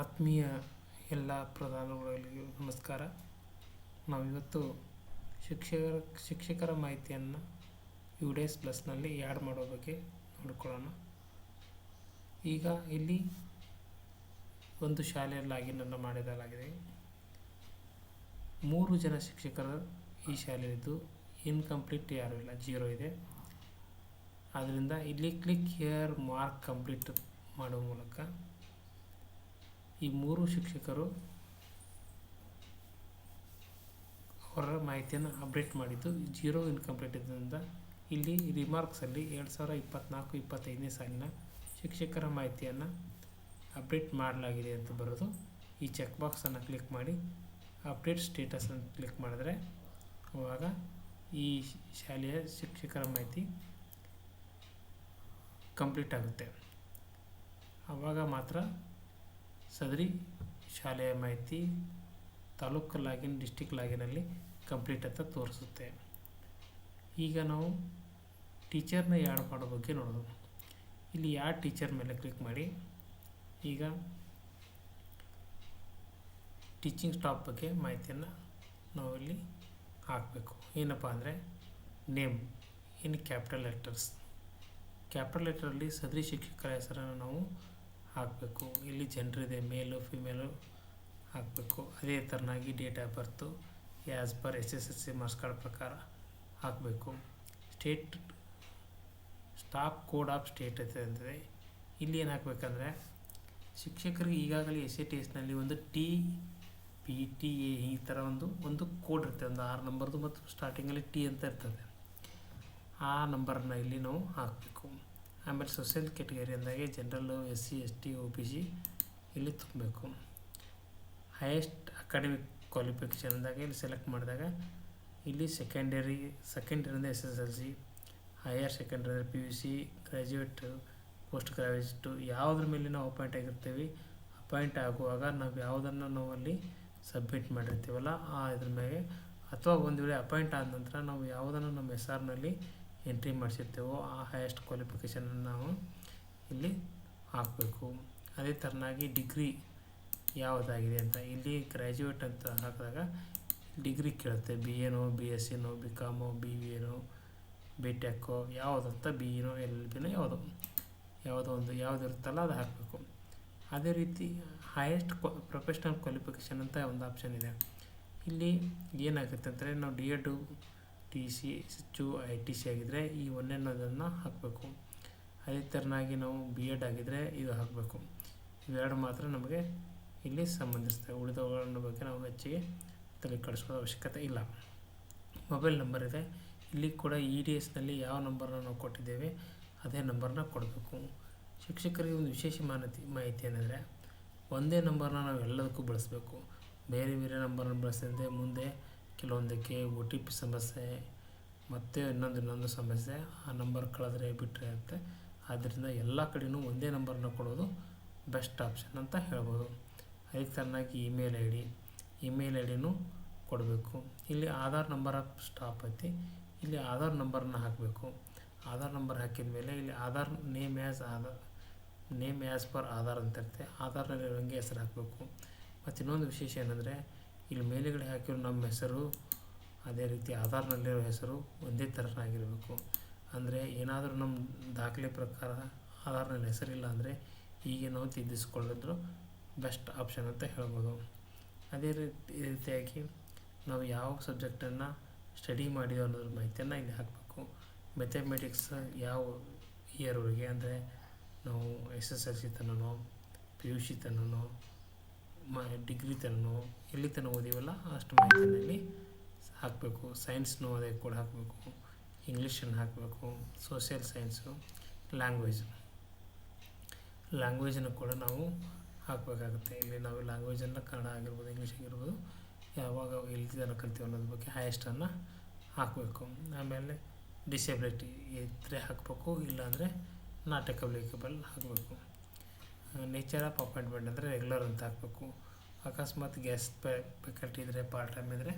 ಆತ್ಮೀಯ ಎಲ್ಲ ಪ್ರಧಾನಗಳಿಗೆ ನಮಸ್ಕಾರ. ನಾವಿವತ್ತು ಶಿಕ್ಷಕರ ಶಿಕ್ಷಕರ ಮಾಹಿತಿಯನ್ನು ಯು ಡೇಸ್ ಪ್ಲಸ್ನಲ್ಲಿ ಆ್ಯಡ್ ಮಾಡೋ ಬಗ್ಗೆ ನೋಡ್ಕೊಳ್ಳೋಣ. ಈಗ ಇಲ್ಲಿ ಒಂದು ಶಾಲೆಯ ಲಾಗಿನನ್ನು ಮಾಡಿದಲಾಗಿದೆ ಮೂರು ಜನ ಶಿಕ್ಷಕರು ಈ ಶಾಲೆಯಲ್ಲಿದ್ದು ಇನ್ಕಂಪ್ಲೀಟ್ ಯಾರೂ ಇಲ್ಲ ಜೀರೋ ಇದೆ. ಆದ್ದರಿಂದ ಇಲ್ಲಿ ಕ್ಲಿಕ್ ಹಿಯರ್ ಮಾರ್ಕ್ ಕಂಪ್ಲೀಟ್ ಮಾಡುವ ಮೂಲಕ ಈ ಮೂರು ಶಿಕ್ಷಕರು ಅವರ ಮಾಹಿತಿಯನ್ನು ಅಪ್ಡೇಟ್ ಮಾಡಿದ್ದು, ಜೀರೋ ಇನ್ಕಂಪ್ಲೀಟ್ ಇದ್ದರಿಂದ ಇಲ್ಲಿ ರಿಮಾರ್ಕ್ಸಲ್ಲಿ ಎರಡು ಸಾವಿರ ಇಪ್ಪತ್ತ್ನಾಲ್ಕು ಇಪ್ಪತ್ತೈದನೇ ಸಾಲಿನ ಶಿಕ್ಷಕರ ಮಾಹಿತಿಯನ್ನು ಅಪ್ಡೇಟ್ ಮಾಡಲಾಗಿದೆ ಅಂತ ಬರೋದು. ಈ ಚೆಕ್ ಬಾಕ್ಸನ್ನು ಕ್ಲಿಕ್ ಮಾಡಿ ಅಪ್ಡೇಟ್ ಸ್ಟೇಟಸನ್ನು ಕ್ಲಿಕ್ ಮಾಡಿದ್ರೆ ಆವಾಗ ಈ ಶಾಲೆಯ ಶಿಕ್ಷಕರ ಮಾಹಿತಿ ಕಂಪ್ಲೀಟ್ ಆಗುತ್ತೆ. ಆವಾಗ ಮಾತ್ರ ಸದರಿ ಶಾಲೆಯ ಮಾಹಿತಿ ತಾಲೂಕು ಲಾಗಿನ್ ಡಿಸ್ಟಿಕ್ ಲಾಗಿನಲ್ಲಿ ಕಂಪ್ಲೀಟ್ ಅಂತ ತೋರಿಸುತ್ತೆ. ಈಗ ನಾವು ಟೀಚರ್ನ ಯಾಡ್ ಮಾಡೋ ಬಗ್ಗೆ ನೋಡೋದು. ಇಲ್ಲಿ ಯಾಡ್ ಟೀಚರ್ ಮೇಲೆ ಕ್ಲಿಕ್ ಮಾಡಿ. ಈಗ ಟೀಚಿಂಗ್ ಸ್ಟಾಪ್ ಬಗ್ಗೆ ಮಾಹಿತಿಯನ್ನು ನಾವು ಇಲ್ಲಿ ಹಾಕಬೇಕು. ಏನಪ್ಪ ಅಂದರೆ name in capital letters. Capital ಲೆಟರಲ್ಲಿ ಸದರಿ ಶಿಕ್ಷಕರ ಹೆಸರನ್ನು ನಾವು ಹಾಕಬೇಕು. ಇಲ್ಲಿ ಜನರಿದೆ, ಮೇಲು, ಫಿಮೇಲು ಹಾಕಬೇಕು. ಅದೇ ಥರನಾಗಿ date of birth. As per S S S C card ಪ್ರಕಾರ ಹಾಕಬೇಕು. State stop code of state ಅಂತ ಅಂತಿದೆ ಇಲ್ಲಿ ಏನು ಹಾಕಬೇಕಂದ್ರೆ, ಶಿಕ್ಷಕರಿಗೆ ಈಗಾಗಲೇ ಎಸ್ ಎ ಟಿ ಎಸ್ನಲ್ಲಿ ಒಂದು ಟಿ ಪಿ ಟಿ ಎ ಈ ಥರ ಒಂದು ಒಂದು ಕೋಡ್ ಇರುತ್ತೆ ಒಂದು ಆರು ನಂಬರ್ದು ಮತ್ತು ಸ್ಟಾರ್ಟಿಂಗಲ್ಲಿ ಟಿ ಅಂತ ಇರ್ತದೆ. ಆ ನಂಬರನ್ನ ಇಲ್ಲಿ ನಾವು ಹಾಕಬೇಕು. ಆಮೇಲೆ ಸೋಷಿಯಲ್ ಕೆಟಗರಿ ಅಂದಾಗೆ general S C, S T O B C ಇಲ್ಲಿ ತುಂಬಬೇಕು. ಹೈಯೆಸ್ಟ್ ಅಕಾಡೆಮಿಕ್ ಕ್ವಾಲಿಫಿಕೇಷನ್ ಅಂದಾಗ ಇಲ್ಲಿ ಸೆಲೆಕ್ಟ್ ಮಾಡಿದಾಗ ಇಲ್ಲಿ secondary ಸೆಕೆಂಡರಿಯಿಂದ S S L C higher secondary P U C graduate post graduate ಯಾವುದ್ರ ಮೇಲೆ ನಾವು ಅಪಾಯಿಂಟ್ ಆಗಿರ್ತೀವಿ. ಅಪಾಯಿಂಟ್ ಆಗುವಾಗ ನಾವು ಯಾವುದನ್ನು ನಾವು ಅಲ್ಲಿ ಸಬ್ಮಿಟ್ ಮಾಡಿರ್ತೀವಲ್ಲ, ಆ ಇದ್ರ ಮೇಲೆ ಅಥವಾ ಒಂದು ವೇಳೆ ಅಪಾಯಿಂಟ್ ಆದ ನಂತರ ನಾವು ಯಾವುದನ್ನು ನಮ್ಮ ಹೆಸರಿನಲ್ಲಿ ಎಂಟ್ರಿ ಮಾಡಿಸಿರ್ತೇವೋ, ಆ ಹೈಯೆಸ್ಟ್ ಕ್ವಾಲಿಫಿಕೇಷನನ್ನು ನಾವು ಇಲ್ಲಿ ಹಾಕಬೇಕು. ಅದೇ ಥರನಾಗಿ ಡಿಗ್ರಿ ಯಾವುದಾಗಿದೆ ಅಂತ. ಇಲ್ಲಿ ಗ್ರ್ಯಾಜುಯೇಟ್ ಅಂತ ಹಾಕಿದಾಗ ಡಿಗ್ರಿ ಕೇಳುತ್ತೆ. ಬಿ ಎನೋ ಬಿ ಎಸ್ ಸಿನೋ ಬಿ ಕಾಮೋ ಬಿ ವಿ ಎನೋ ಬಿ ಟೆಕ್ಕೋ ಯಾವುದಂತ ಬಿ ಇನೋ ಎಲ್ ಬಿನೋ ಯಾವುದು, ಯಾವುದೋ ಒಂದು, ಯಾವುದು ಇರುತ್ತಲ್ಲ ಅದು ಹಾಕಬೇಕು. ಅದೇ ರೀತಿ ಹೈಯೆಸ್ಟ್ ಕ್ವಾ ಪ್ರೊಫೆಷ್ನಲ್ ಕ್ವಾಲಿಫಿಕೇಷನ್ ಅಂತ ಒಂದು ಆಪ್ಷನ್ ಇದೆ. ಇಲ್ಲಿ ಏನಾಗುತ್ತೆ ಅಂದರೆ ನಾವು D Ed T C H I T C ಆಗಿದ್ದರೆ ಈ ಒಂದನೇದನ್ನು ಹಾಕಬೇಕು. ಅದೇ ಥರನಾಗಿ ನಾವು ಬಿ ಎಡ್ ಆಗಿದ್ದರೆ ಇದು ಹಾಕಬೇಕು. ಇವೆರಡು ಮಾತ್ರ ನಮಗೆ ಇಲ್ಲಿ ಸಂಬಂಧಿಸ್ತವೆ. ಉಳಿದವುಗಳ ಬಗ್ಗೆ ನಾವು ಹೆಚ್ಚಿಗೆ ತಲೆ ಕಳಿಸ್ಕೊಳ್ಳೋ ಅವಶ್ಯಕತೆ ಇಲ್ಲ. ಮೊಬೈಲ್ ನಂಬರ್ ಇದೆ. ಇಲ್ಲಿ ಕೂಡ ಇ ಡಿ ಎಸ್ನಲ್ಲಿ ಯಾವ ನಂಬರ್ನ ನಾವು ಕೊಟ್ಟಿದ್ದೇವೆ, ಅದೇ ನಂಬರ್ನ ಕೊಡಬೇಕು. ಶಿಕ್ಷಕರಿಗೆ ಒಂದು ವಿಶೇಷ ಮಾಹಿತಿ ಮಾಹಿತಿ ಏನಂದರೆ, ಒಂದೇ ನಂಬರ್ನ ನಾವು ಎಲ್ಲದಕ್ಕೂ ಬಳಸಬೇಕು. ಬೇರೆ ಬೇರೆ ನಂಬರನ್ನು ಬಳಸಿದಂತೆ ಮುಂದೆ ಕೆಲವೊಂದಕ್ಕೆ ಒ ಟಿ ಪಿ ಸಮಸ್ಯೆ, ಮತ್ತು ಇನ್ನೊಂದು ಇನ್ನೊಂದು ಸಮಸ್ಯೆ, ಆ ನಂಬರ್ ಕಳೆದ್ರೆ ಬಿಟ್ಟರೆ ಆಗುತ್ತೆ ಆದ್ದರಿಂದ ಎಲ್ಲ ಕಡೆಯೂ ಒಂದೇ ನಂಬರ್ನ ಕೊಡೋದು ಬೆಸ್ಟ್ ಆಪ್ಷನ್ ಅಂತ ಹೇಳ್ಬೋದು. ಅದಕ್ಕೆ ತನ್ನಾಗಿ email I D email I ಡಿನೂ ಕೊಡಬೇಕು. ಇಲ್ಲಿ ಆಧಾರ್ ನಂಬರ್ ಸ್ಟಾಪ್ ಐತಿ. ಇಲ್ಲಿ ಆಧಾರ್ ನಂಬರನ್ನ ಹಾಕಬೇಕು. ಆಧಾರ್ ನಂಬರ್ ಹಾಕಿದ ಮೇಲೆ ಇಲ್ಲಿ Aadhaar name as Aadhaar name as per Aadhaar ಅಂತ ಇರುತ್ತೆ. ಆಧಾರ್ನಲ್ಲಿ ಹಂಗೆ ಹೆಸರು ಹಾಕಬೇಕು. ಮತ್ತು ಇನ್ನೊಂದು ವಿಶೇಷ ಏನಂದರೆ ಇಲ್ಲಿ ಮೇಲುಗಡೆ ಹಾಕಿರೋ ನಮ್ಮ ಹೆಸರು, ಅದೇ ರೀತಿ ಆಧಾರ್ನಲ್ಲಿರೋ ಹೆಸರು ಒಂದೇ ಥರನಾಗಿರಬೇಕು. ಅಂದರೆ ಏನಾದರೂ ನಮ್ಮ ದಾಖಲೆ ಪ್ರಕಾರ ಆಧಾರ್ನಲ್ಲಿ ಹೆಸರಿಲ್ಲ ಅಂದರೆ ಹೀಗೆ ನಾವು ತಿದ್ದಿಸ್ಕೊಳ್ಳೋದ್ರು ಬೆಸ್ಟ್ ಆಪ್ಷನ್ ಅಂತ ಹೇಳ್ಬೋದು. ಅದೇ ರೀತಿ ರೀತಿಯಾಗಿ ನಾವು ಯಾವ ಸಬ್ಜೆಕ್ಟನ್ನು ಸ್ಟಡಿ ಮಾಡಿದೋ ಅನ್ನೋದ್ರ ಮಾಹಿತಿಯನ್ನು ಇಲ್ಲಿ ಹಾಕಬೇಕು. ಮೆಥಮೆಟಿಕ್ಸ್ ಯಾವ ಇಯರ್ವರೆಗೆ ಅಂದರೆ ನಾವು ಎಸ್ ಎಸ್ ಎಲ್ ಸಿ ತನನೋ, ಪಿ ಯು ಸಿ ತನನೋ ಡಿಗ್ರಿ ತನನೋ ಎಲ್ಲಿ ತನಕ ಓದಿವಲ್ಲ ಅಷ್ಟು ಮಾಹಿತಿಯಲ್ಲಿ ಹಾಕಬೇಕು. ಸೈನ್ಸ್ನೂ ಅದೇ ಕೂಡ ಹಾಕಬೇಕು. ಇಂಗ್ಲೀಷನ್ನು ಹಾಕಬೇಕು. ಸೋಷಿಯಲ್ ಸೈನ್ಸು ಲ್ಯಾಂಗ್ವೇಜ್ ಲ್ಯಾಂಗ್ವೇಜನ್ನು ಕೂಡ ನಾವು ಹಾಕಬೇಕಾಗುತ್ತೆ. ಇಲ್ಲಿ ನಾವು ಲ್ಯಾಂಗ್ವೇಜನ್ನು ಕನ್ನಡ ಆಗಿರ್ಬೋದು ಇಂಗ್ಲೀಷ್ ಆಗಿರ್ಬೋದು, ಯಾವಾಗ ಎಲ್ಲಿ ತನಕ ಕಲ್ತೀವಿ ಅನ್ನೋದ್ರ ಬಗ್ಗೆ ಹೈಯೆಸ್ಟನ್ನು ಹಾಕಬೇಕು. ಆಮೇಲೆ ಡಿಸೆಬಿಲಿಟಿ ಇದ್ದರೆ ಹಾಕಬೇಕು, ಇಲ್ಲಾಂದರೆ ನಾಟ್ ಅಪ್ಲಿಕಬಲ್ ಹಾಕಬೇಕು. ನೇಚರ್ ಆಫ್ ಅಪಾಯಿಂಟ್ಮೆಂಟ್ ಅಂದರೆ ರೆಗ್ಯುಲರ್ ಅಂತ ಹಾಕಬೇಕು. ಅಕಸ್ಮಾತ್ ಗೆಸ್ಟ್ ಫ್ಯಾಕಲ್ಟಿ ಇದ್ದರೆ ಪಾರ್ಟ್ ಟೈಮ್ ಇದ್ದರೆ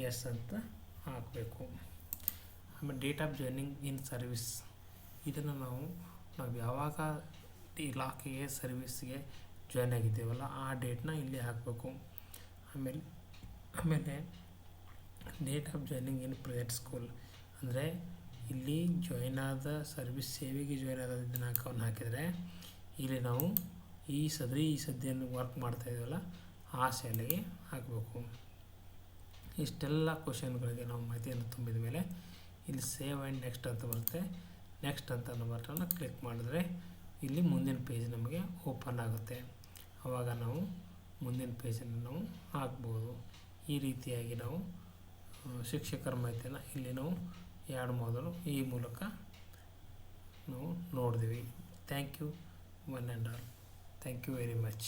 ಗೆಸ್ಟ್ ಅಂತ ಹಾಕಬೇಕು. ಆಮೇಲೆ date of joining in service. ಇದನ್ನು ನಾವು ನಾವು ಯಾವಾಗ ಇಲಾಖೆಗೆ ಸರ್ವಿಸ್ಗೆ ಜಾಯ್ನ್ ಆಗಿದ್ದೇವಲ್ಲ ಆ ಡೇಟ್ನ ಇಲ್ಲಿ ಹಾಕಬೇಕು. ಆಮೇಲೆ ಆಮೇಲೆ date of joining in private school. ಅಂದರೆ ಇಲ್ಲಿ ಜಾಯ್ನ್ ಆದ ಸರ್ವಿಸ್ ಸೇವೆಗೆ ಜಾಯ್ನ್ ಆದ ದಿನಾಂಕವನ್ನು ಹಾಕಿದರೆ ಇಲ್ಲಿ ನಾವು ಈ ಸದರಿ ಈ ಸದ್ಯನ್ನು ವರ್ಕ್ ಮಾಡ್ತಾ ಇದ್ದೀವಲ್ಲ ಆ ಶಾಲೆಗೆ ಹಾಕಬೇಕು. ಇಷ್ಟೆಲ್ಲ ಕ್ವಶನ್ಗಳಿಗೆ ನಾವು ಮಾಹಿತಿಯನ್ನು ತುಂಬಿದ ಮೇಲೆ ಇಲ್ಲಿ ಸೇವ್ ಆ್ಯಂಡ್ ನೆಕ್ಸ್ಟ್ ಅಂತ ಬರುತ್ತೆ. ನೆಕ್ಸ್ಟ್ ಅಂತ ಬಟನ್ನ ಕ್ಲಿಕ್ ಮಾಡಿದ್ರೆ ಇಲ್ಲಿ ಮುಂದಿನ ಪೇಜ್ ನಮಗೆ ಓಪನ್ ಆಗುತ್ತೆ. ಆವಾಗ ನಾವು ಮುಂದಿನ ಪೇಜನ್ನು ನಾವು ಹಾಕ್ಬೋದು. ಈ ರೀತಿಯಾಗಿ ನಾವು ಶಿಕ್ಷಕರ ಮಾಹಿತಿಯನ್ನು ಇಲ್ಲಿ ನಾವು ಎರಡು ಮೊದಲು ಈ ಮೂಲಕ ನಾವು ನೋಡಿದ್ವಿ thank you. One and all thank you very much